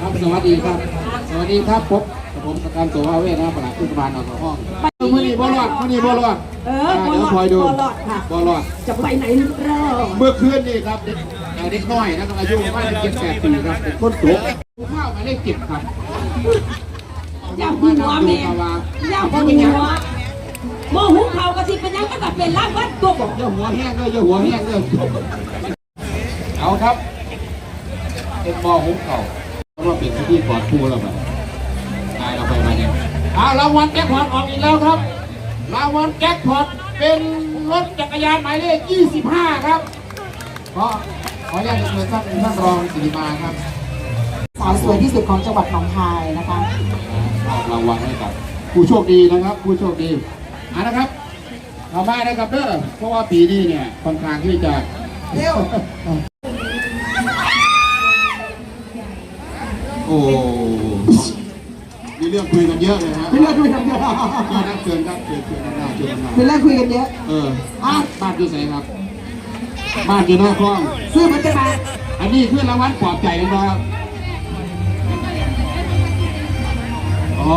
ครับสวัสดีครับ สวัสดีครับผมผมสการตัวว่าเวทนะประหลัดเทศบาลออกห้องมือนี่บอลอดมือนี่บอลอดเออเดี๋ยวคอยดูบอลอดค่ะบอลอดจะไปไหนรอเมื่อคืนนี่ครับเด็กเด็กน้อยนะครับอายุประมาณเจ็ดแปดปีครับเป็นคนโตข้าวมาเลขเจ็ดครับอย่าหัวแม่อย่าหัวโมหุงเขากระสิเป็นยังก็จะเป็นร่างวัดตัวบอกอย่าหัวแห้งเลยอย่าหัวแห้งเลยเอาครับ เป็นมอหุงเขา ว่าเป็นที่กอดคู่แล้วมันตายเราไปมาเนี่ยเอารางวัลแจ็คพอตออกอีกแล้วครับ รางวัลแจ็คพอตเป็นรถจักรยานหมายเลข 25 ครับ ขอขออนุญาตเชิญท่านท่านรองสิริมาครับ สาวสวยที่สุดของจังหวัดหนองคายนะคะมอบรางวัลให้กับผู้โชคดีนะครับ ผู้โชคดีอ่านะครับเอามานะครับเด้อเพราะว่าปีนี้เนี่ยค่อนข้างที่จะเร็ว อ้มีเรื่องคุยกันเยอะเลยฮะเป็นเรื่องคุยกันเยอะก็นักเชิญครับเชิญเชิญหน้าเชิญหน้าเป็นเรื่องคุยกันเยอะ เอออะบ้านอยู่ไหนครับ บ้านอยู่หน้าคลองซื้อมันจะมาอันนี้คือรางวัลปลอบใจนะครับอ๋อ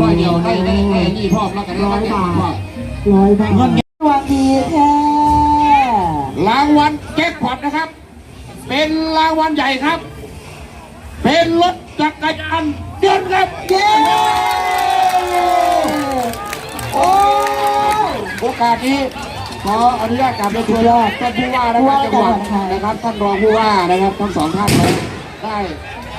ร้อยเดียวได้ได้ได้นี่พ่อแล้วกันได้ร้อยบาทพ่อร้อยบาทสวัสดีแค่รางวัลแจ็คพอตนะครับ เป็นรางวัลใหญ่ครับ เป็นรถ จักรยานเดินครับเย้โอ้โอกาสนี้ขออนุญาตกราบเรียนทูลท่านผู้ว่านะครับจังหวัดนะครับท่านรองผู้ว่านะครับทั้งสองท่านเลยได้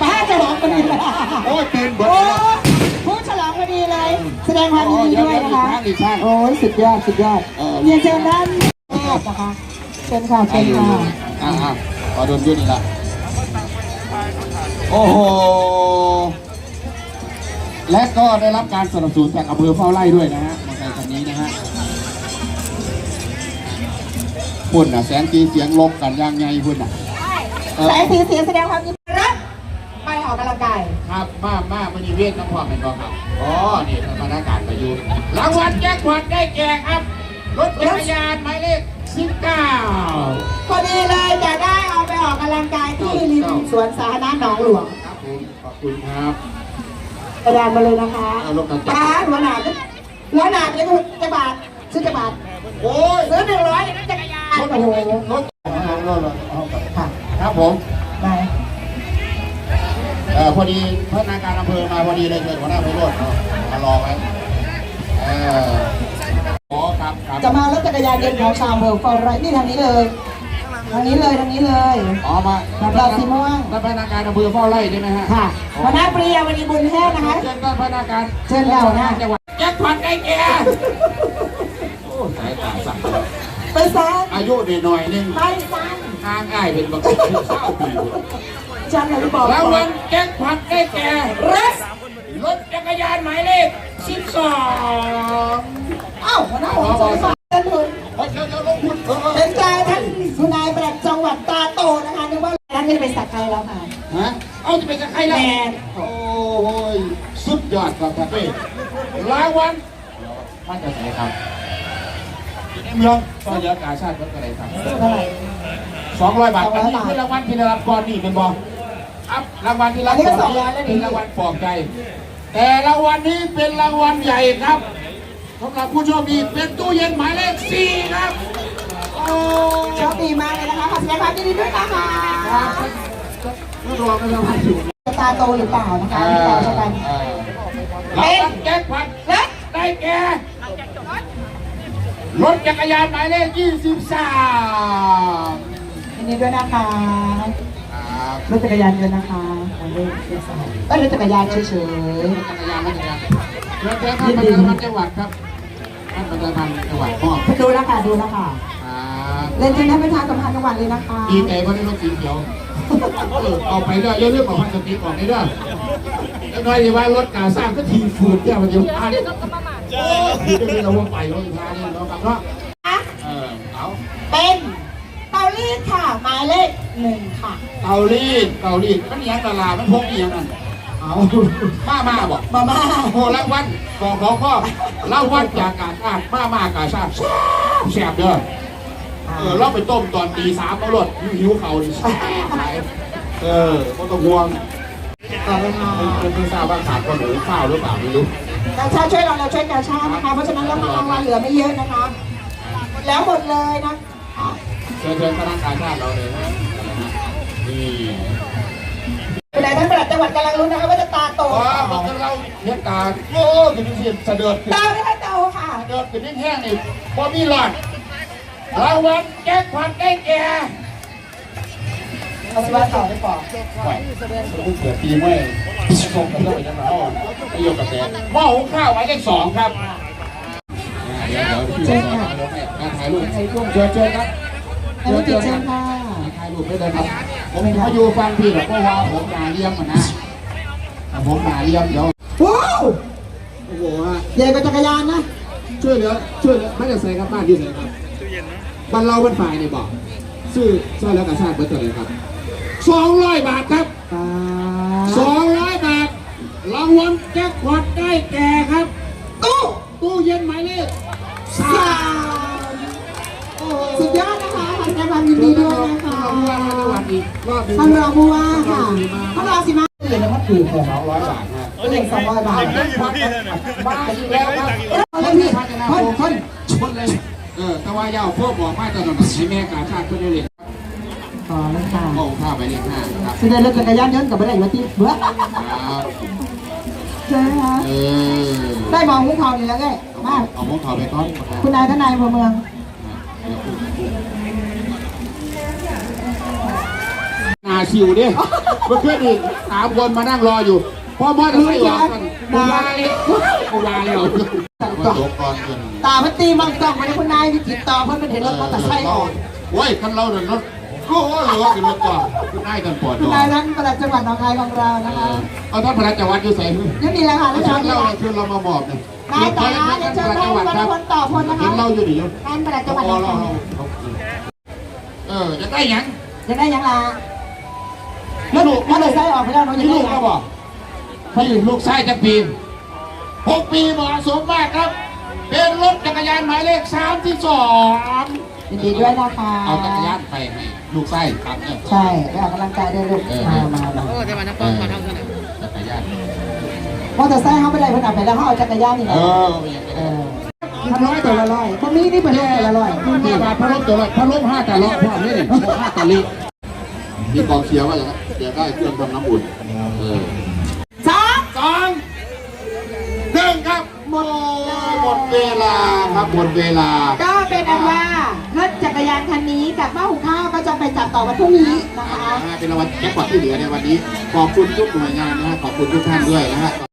ป้าฉลองพอดีเลยโอ้ยตื่นเบิดโอ้เลยพูดฉลองพอดีเลย แสดงความยินดีด้วยนะคะอีกครั้งอีกครั้งโอ้ยสุดยอดสุดยอดเออเรียนเชิญด้านนะคะเชิญค่ะอ่าเชิญค่ะอ่าอ่าขอโดนยุ่นอีกละ โอ้โห และก็ได้รับการสนับสนุนจากอำเภอเฝ้าไร่ด้วยนะฮะมอเตอร์ไซค์คันนี้นะฮะพุ่นอะแสนตีเสียงลบกันอย่างไงพุ่นอะเออสายสีเสียงแสดงความยินดีรับไปออกกำลังกายครับมามามันมีเวทน้ำความเป็นกองครับอ๋อนี่ธรรมนาการประยุทธ์รางวัลแจ็คพอตได้แก่ครับ รถจักรยานหมายเลข19พอดีเลยจะได้ วนสาธารณะหนองหลวงครับผมขอบคุณครับกระดานมาเลยนะคะเอารถกันจักรป้าหัวหนาดหัวหนาดเลยจะบาทซื้อจะบาทโอ้ยซื้อหนึ่งร้อยได้จักรยานรถโอ้โหรถรถรถรถเอาครับค่ะครับผมไปเออพอดีพนักงานอำเภอมาพอดีเลยเชิญหัวหน้าไปรถมารอไว้เอออ๋อครับครับจะมารถจักรยานยนต์ของชาวอำเภอฟอร์ไรนี่ทางนี้เลย ทางนี้เลยทางนี้เลยอ๋อมาเราสีม่วงท่านพนักงานอำเภอเฝ้าไร่ใช่ไหมฮะค่ะหัวหน้าเปรียวันนี้บุญแท้นะคะ เชิญท่านพนักงานเชิญค่ะหัวหน้าจังหวัดแจ็คพอตได้แก่โอ้สายตาสั่นไปซ้ายอายุหน่อยๆนึงไปซ้ายทางอ้ายเป็นบักเป็นเศร้าปีจันเลยบอกรางวัลแจ็คพอตได้แก่รถรถจักรยานหมายเลข12เอ้าหัวหน้าผมสงสา ไม่ได้ไปสักใครแล้วค่ะ ฮะ เอาจะเป็นกับใครล่ะแมนโอ้ย สุดยอดครับครับพี่รางวัลท่านจะไหนครับเมืองตอนยากาชาติวัดอะไรครับเท่าไหร่ สองร้อยบาท200อันนี้คือรางวัลที่ได้รับก่อนนี่เป็นบอครับรางวัลที่รับอันนี้ก็ก่200แล้วนี่ เป็นรางวัลปลอบใจ แต่รางวัลนี้เป็นรางวัลใหญ่ครับสำหรับผู้โชคดีเป็นตู้เย็นหมายเลขสี่ครับ โอ้โชคดีมากเลยนะคะขอแสดงความยินดีด้วยนะคะครับก็รอกันรางวัลอยู่ตาโตหรือเปล่านะคะต่ชะกันเออราแจ็คพอตและได้แก่รถจักรยานหมายเลข23ยินดีด้วยนะคะรถจักรยานยนต์นะคะหมายเลขเจ็ดสามก็รถจักรยานเฉยๆรถจักรยานรถจักรยานเชิญเชิญท่านประธานจังหวัดครับท่านประธานจังหวัดมอบดูแล้วค่ะดูแล้วค่ะ เล่นจนท่านประธานสัมพันธ์จังหวัดเลยนะคะ ดีใจว่าได้รถสีเขียวเออเอาไปด้วยอย่าลืมเอาพันสติกออกได้ด้วยแล้วน้อยดีว่ารถกาสร้างก็ทีฝืนเนี่ยมันจะพลาดโอ้ยเดี๋ยวนี้เราว่าไปรถอีกทางนึงเราะครับเนาะเออเอาเป็นเตารีดค่ะหมายเลขหนึ่งค่ะเกาหลีเกาหลีมันยังตลาดมันพกอีหยังนั่นเอามามาบอกมาม่าโอ้รางวัลบอกขอข้อรางวัลจากการอ่านมามากาชาติแซ่บเด้อ เออเราไปต้มตอนตีสามเอารถหิวเขาดิแซ่บหลายเออไม่ต้องห่วงต่อเลยค่ะไม่ไม่ทราบว่าขาดคนหรือเปล่าหรือเปล่าไม่รู้กาชาติช่วยเราเราช่วยกาชาตินะคะ เพราะฉะนั้นแล้วรางวัลเหลือไม่เยอะนะคะ แล้วหมดเลยนะเชิญเชิญคณะกาชาติเราเลยนะนี่เป็นไรท่านประหลัดจังหวัดกำลังลุ้นนะคะว่าจะตาโตว้าบอกกันเราเฮ็ดตาโอ้ขึ้นเสียเสด็จขึ้นตาไม่ได้โตค่ะเสด็จขึ้นแห้งๆนี่พอมีหลอด รางวัลแจ็คพอตได้แก่เอาสิว่าต่อได้ปอกไหวเพิ่งเกิดปีเมื่อชมกันแล้วไปยังไงประโยชน์กระแสหม้อหุงข้าวไว้เลขสองครับเดี๋ยวเดี๋ยวพี่ขอการถ่ายรูปเชิญเชิญครับให้ผู้ติดเชิญค่ะถ่ายรูปได้เลยครับผมมาอยู่ฟังพี่หรอกเพราะว่าผมมาเลี้ยงมันนะผมมาเลี้ยงเดี๋ยวว้าวโอ้โหฮะใหญ่กว่าจักรยานนะช่วยเหลือช่วยเหลือไม่ได้ใส่ครับบ้านที่ใส่ครับ บ้านเราบ้านฝ่ายนี่บอกซื้อช่วยแล้วกับชาติเบอร์เท่าไหร่ครับสองร้อยบาทครับอ่าสองร้อยบาทรางวัลแจ็คพอตได้แก่ครับ ตู้ตู้เย็นหมายเลขสาสามมสุดยอดนะคะขอแสดงความยินดีด้วยนะคะเราผู้ว่าราชการอีกรอบหนึงท่านรองผู้ว่าค่ะท่านรองสิมาเปลี่ยนนะครับคือแค่สองร้อยบาทครับเปลี่ยนสองร้อยบาทแจ็คพอตบ้าอีกแล้วครับคนพี่คนคนชนเลย เออแต่ว่าเย้าพวกบอกมาตลอดให้แม่กาชาติเพื่อนได้เลยขอเลยค่ะโอ้ข้าวไปเลขห้าครับแสดงรถจักรยานยนต์กับไม่ได้มาที่เบื่อครับใช่ไหมคะเออได้มองหุ้งเขานี่แล้วไงมาเอามงถอดไปก้อนคุณนายท่านนายอำเภอเมืองนาชิวดิเมื่อคืนอีกสามคนมานั่งรออยู่พอมอดเลยออกกันกูลาเลยกูลาเลยมา ตกก่อนเกินตาพันตีมังกรมาในคุณนายที่ติดต่อเพื่อนเป็นเห็นรถมอเตอร์ไซค์ออกโอ้ยคันเราเดินรถก็โอ้ยรถขึ้นรถก่อนคุณนายกันปวดคุณตัวนายนั้นประหลัดจังหวัดหนองคายของเรานะคะเอาท่านพระราชวัดอยู่ใส่มือยังมีแล้วค่ะเอาแล้วเชิเชิญญเราเราเชิญเรามาบอกเนี่ยนายตาเดี๋ยวเชิญท่านวันพลต่อพลนะคะเห็นเราอยู่ดิท่านประหลัดจังหวัดหนเราองเราคายเออจะได้ยังยังได้ยังล่ะรถมอเตอร์ไซค์ออกไปแล้วเนาะยังพี่ได้ลูกยัก็งบอกพี่ลูกชายจะปีน หกปีเหมาะสมมากครับ เป็นรถจักรยานหมายเลขสามที่สองยินดีด้วยนะคะเอาจักรยานไปให้ลูกชายครับเนี่ยใช่ไปออกกำลังกายด้วยลูกมามามาโอ้แต่ว่านักป้องเขาทำขนาดจักรยานมอเตอร์ไซค์เขาไปได้เพิ่นเอาไปแล้วเขาเอาจักรยานนี่แหเอละอไม่อยากเอได้อพันล้มตัวละร้อยพวกนี้นี่เป็นล้มตัวละร้อยนี่บาทพระลบตัวละพระลบห้าแต่ละพร้อมนี่นี่ห้าแต่ลิมีกองเชียร์ว่าอย่างนั้นเดี๋ยวได้เครื่องทำน้ำอุ่นเออ มดหมดเวลาครับหมดเวลา ก็เป็นอันว่ารถจักรยานคันนี้กับหม้อหุงข้าวก็จะไปจับต่อวันพรุ่งนี้นะคะ เป็นรางวัลแจ็คพอตที่เหลือในวันนี้ ขอบคุณทุกหน่วยงานนะฮะขอบคุณทุกท่านด้วยนะฮะ